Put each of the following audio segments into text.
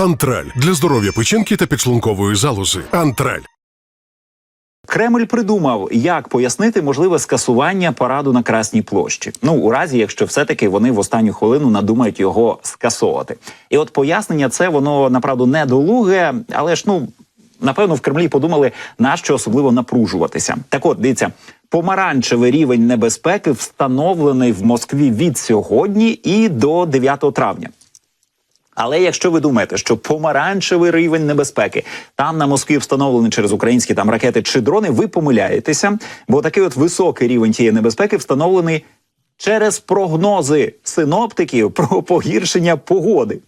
Антраль для здоров'я печінки та підшлункової залози. Антраль. Кремль придумав, як пояснити можливе скасування параду на Красній площі. Ну у разі, якщо все-таки вони в останню хвилину надумають його скасовувати. І от пояснення це воно направду недолуге, але ж ну. Напевно, в Кремлі подумали, на що особливо напружуватися. Так от, дивіться, помаранчевий рівень небезпеки встановлений в Москві від сьогодні і до 9 травня. Але якщо ви думаєте, що помаранчевий рівень небезпеки там на Москві встановлений через українські там ракети чи дрони, ви помиляєтеся, бо такий от високий рівень тієї небезпеки встановлений через прогнози синоптиків про погіршення погоди.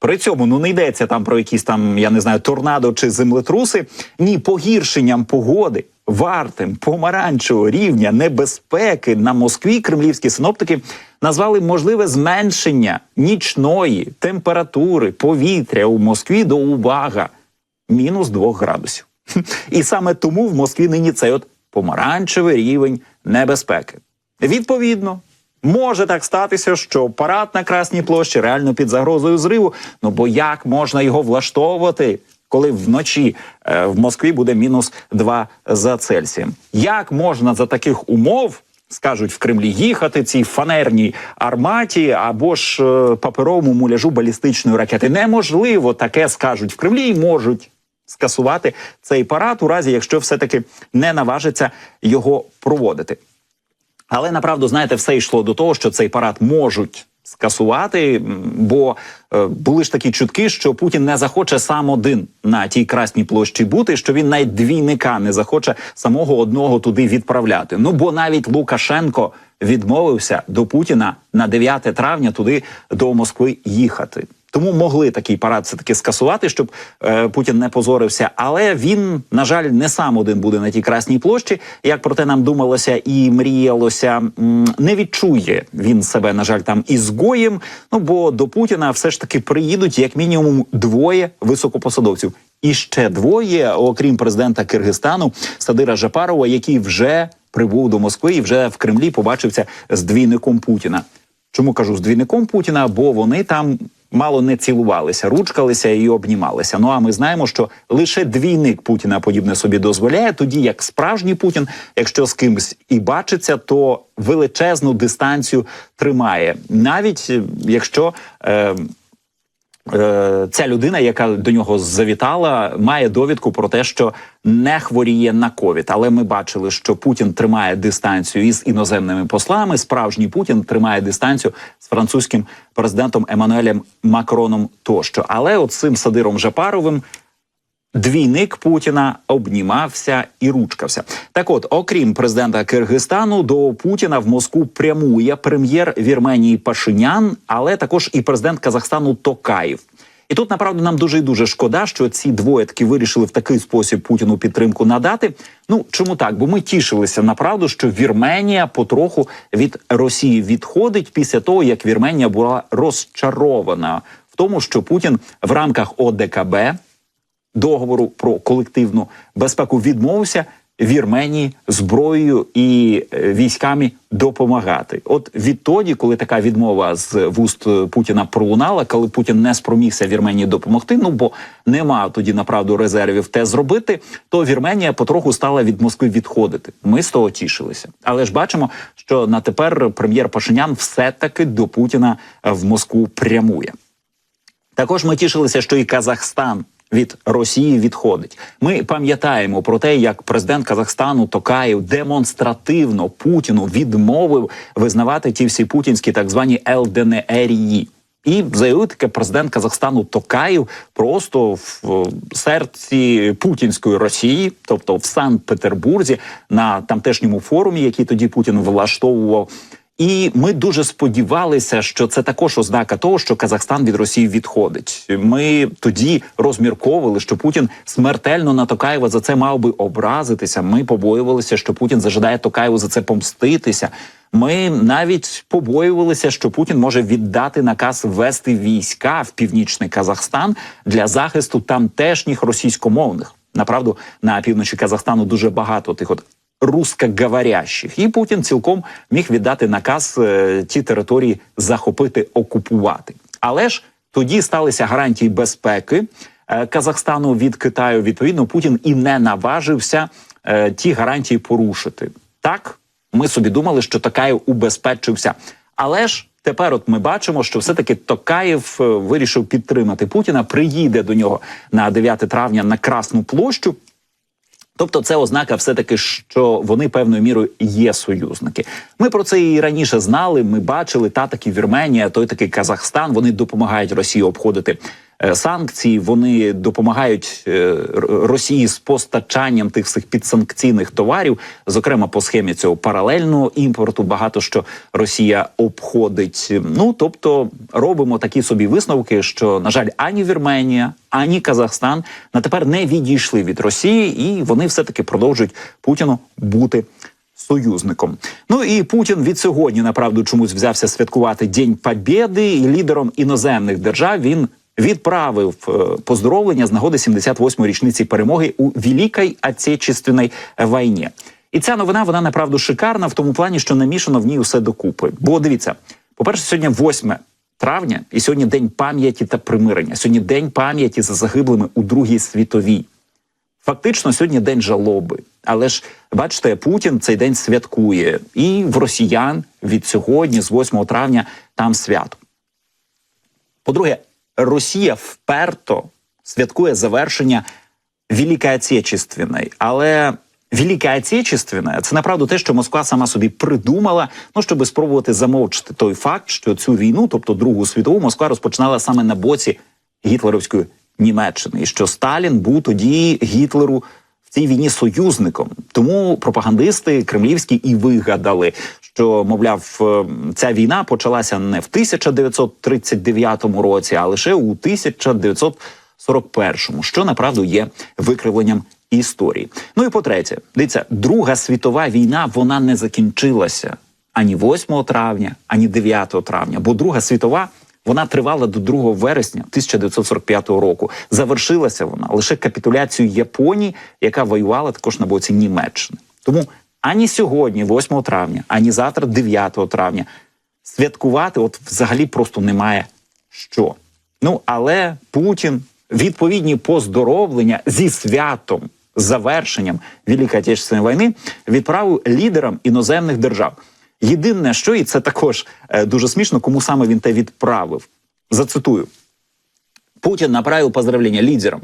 При цьому ну не йдеться там про якісь там, я не знаю, торнадо чи землетруси. Ні, погіршенням погоди вартим помаранчевого рівня небезпеки на Москві кремлівські синоптики назвали можливе зменшення нічної температури повітря у Москві до увага мінус 2 градусів. І саме тому в Москві нині цей от помаранчевий рівень небезпеки. Відповідно, може так статися, що парад на Красній площі реально під загрозою зриву. Ну бо як можна його влаштовувати, коли вночі е, в Москві буде мінус 2 за Цельсієм? Як можна за таких умов? Скажуть в Кремлі їхати цій фанерній арматі або ж е, паперовому муляжу балістичної ракети. Неможливо таке скажуть в Кремлі і можуть скасувати цей парад у разі, якщо все-таки не наважиться його проводити. Але направду, знаєте, все йшло до того, що цей парад можуть скасувати, бо е, були ж такі чутки, що Путін не захоче сам один на тій красній площі бути, що він навіть двійника не захоче самого одного туди відправляти. Ну бо навіть Лукашенко відмовився до Путіна на 9 травня туди до Москви їхати. Тому могли такий парад все таки скасувати, щоб е, Путін не позорився. Але він, на жаль, не сам один буде на тій красній площі. Як про те нам думалося і мріялося, не відчує він себе, на жаль, там ізгоєм. Ну бо до Путіна все ж таки приїдуть як мінімум двоє високопосадовців. І ще двоє, окрім президента Киргизстану Садира Жапарова, який вже прибув до Москви і вже в Кремлі побачився з двійником Путіна. Чому кажу з двійником Путіна? Бо вони там мало не цілувалися, ручкалися і обнімалися. Ну а ми знаємо, що лише двійник Путіна подібне собі дозволяє, тоді як справжній Путін, якщо з кимось і бачиться, то величезну дистанцію тримає, навіть е, якщо. Е, ця людина, яка до нього завітала, має довідку про те, що не хворіє на ковід. Але ми бачили, що Путін тримає дистанцію із іноземними послами. Справжній Путін тримає дистанцію з французьким президентом Еммануелем Макроном тощо. Але от цим Садиром Жапаровим. Двійник Путіна обнімався і ручкався. Так, от, окрім президента Киргизстану, до Путіна в Москву прямує прем'єр Вірменії Пашинян, але також і президент Казахстану Токаєв. І тут направду нам дуже і дуже шкода, що ці двоє таки вирішили в такий спосіб Путіну підтримку надати. Ну чому так? Бо ми тішилися направду, що Вірменія потроху від Росії відходить після того, як Вірменія була розчарована в тому, що Путін в рамках ОДКБ договору про колективну безпеку відмовився Вірменії зброєю і е, військами допомагати. От відтоді, коли така відмова з вуст е, Путіна пролунала, коли Путін не спромігся Вірменії допомогти, ну бо нема тоді направду резервів те зробити, то Вірменія потроху стала від Москви відходити. Ми з того тішилися, але ж бачимо, що на тепер прем'єр Пашинян все таки до Путіна в Москву прямує. Також ми тішилися, що і Казахстан від Росії відходить. Ми пам'ятаємо про те, як президент Казахстану Токаєв демонстративно Путіну відмовив визнавати ті всі путінські так звані ЛДНРії. І заявив таке президент Казахстану Токаєв просто в серці путінської Росії, тобто в Санкт-Петербурзі, на тамтешньому форумі, який тоді Путін влаштовував. І ми дуже сподівалися, що це також ознака того, що Казахстан від Росії відходить. Ми тоді розмірковували, що Путін смертельно на Токаєва за це мав би образитися. Ми побоювалися, що Путін зажадає Токаєву за це помститися. Ми навіть побоювалися, що Путін може віддати наказ ввести війська в північний Казахстан для захисту тамтешніх російськомовних. Направду на півночі Казахстану дуже багато тих от русскоговорящих. І Путін цілком міг віддати наказ е, ті території захопити, окупувати. Але ж тоді сталися гарантії безпеки е, Казахстану від Китаю. Відповідно, Путін і не наважився е, ті гарантії порушити. Так, ми собі думали, що Токаєв убезпечився. Але ж тепер, от ми бачимо, що все-таки Токаєв е, вирішив підтримати Путіна, приїде до нього на 9 травня на Красну площу. Тобто, це ознака, все таки, що вони певною мірою є союзники. Ми про це і раніше знали. Ми бачили та таки Вірменія, той такий Казахстан. Вони допомагають Росії обходити санкції. Вони допомагають е, Росії з постачанням тих всіх підсанкційних товарів, зокрема по схемі цього паралельного імпорту. Багато що Росія обходить. Ну тобто робимо такі собі висновки, що на жаль, ані Вірменія, ані Казахстан на тепер не відійшли від Росії, і вони все таки продовжують Путіну бути. Союзником, ну і Путін від сьогодні направду чомусь взявся святкувати День Побєди, і лідером іноземних держав він відправив е, поздоровлення з нагоди 78-ї річниці перемоги у Великій Отечественній війні. І ця новина вона направду шикарна в тому плані, що намішано в ній усе докупи. Бо дивіться, по-перше, сьогодні 8 травня, і сьогодні день пам'яті та примирення. Сьогодні день пам'яті за загиблими у Другій світовій. Фактично сьогодні день жалоби. Але ж бачите, Путін цей день святкує, і в росіян від сьогодні, з 8 травня, там свято. По-друге, Росія вперто святкує завершення Великої Отечественної. Але Велика Отечественна – це направду те, що Москва сама собі придумала, ну щоб спробувати замовчити той факт, що цю війну, тобто Другу світову, Москва розпочинала саме на боці гітлерівської Німеччини, і що Сталін був тоді Гітлеру в цій війні союзником. Тому пропагандисти кремлівські і вигадали, що мовляв, е, ця війна почалася не в 1939 році, а лише у 1941, що направду є викривленням історії. Ну і по-третє, дивіться, Друга світова війна вона не закінчилася ані 8 травня, ані 9 травня, бо Друга світова. Вона тривала до 2 вересня 1945 року. Завершилася вона лише капітуляцією Японії, яка воювала також на боці Німеччини. Тому ані сьогодні, 8 травня, ані завтра, 9 травня, святкувати от взагалі просто немає що. Ну але Путін відповідні поздоровлення зі святом, завершенням Великої Отечественної війни відправив лідерам іноземних держав. Єдине, що і це також е, дуже смішно, кому саме він те відправив. Зацитую: Путін направив поздравлення лідерам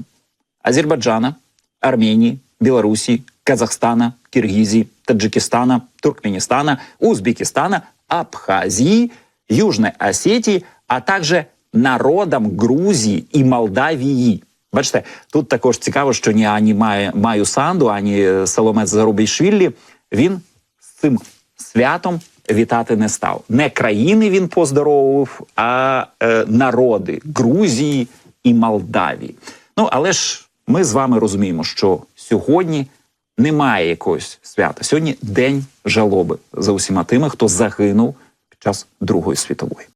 Азербайджана, Арменії, Білорусі, Казахстана, Киргизії, Таджикистана, Туркменістана, Узбекистана, Абхазії, Южної Осетії, а також народам Грузії і Молдавії. Бачите, тут також цікаво, що ні ані Маю, Санду, ані е, Соломець Зарубейшвілі, він з цим святом вітати не став. Не країни він поздоровив, а е, народи Грузії і Молдавії. Ну але ж ми з вами розуміємо, що сьогодні немає якогось свята. Сьогодні день жалоби за усіма тими, хто загинув під час Другої світової.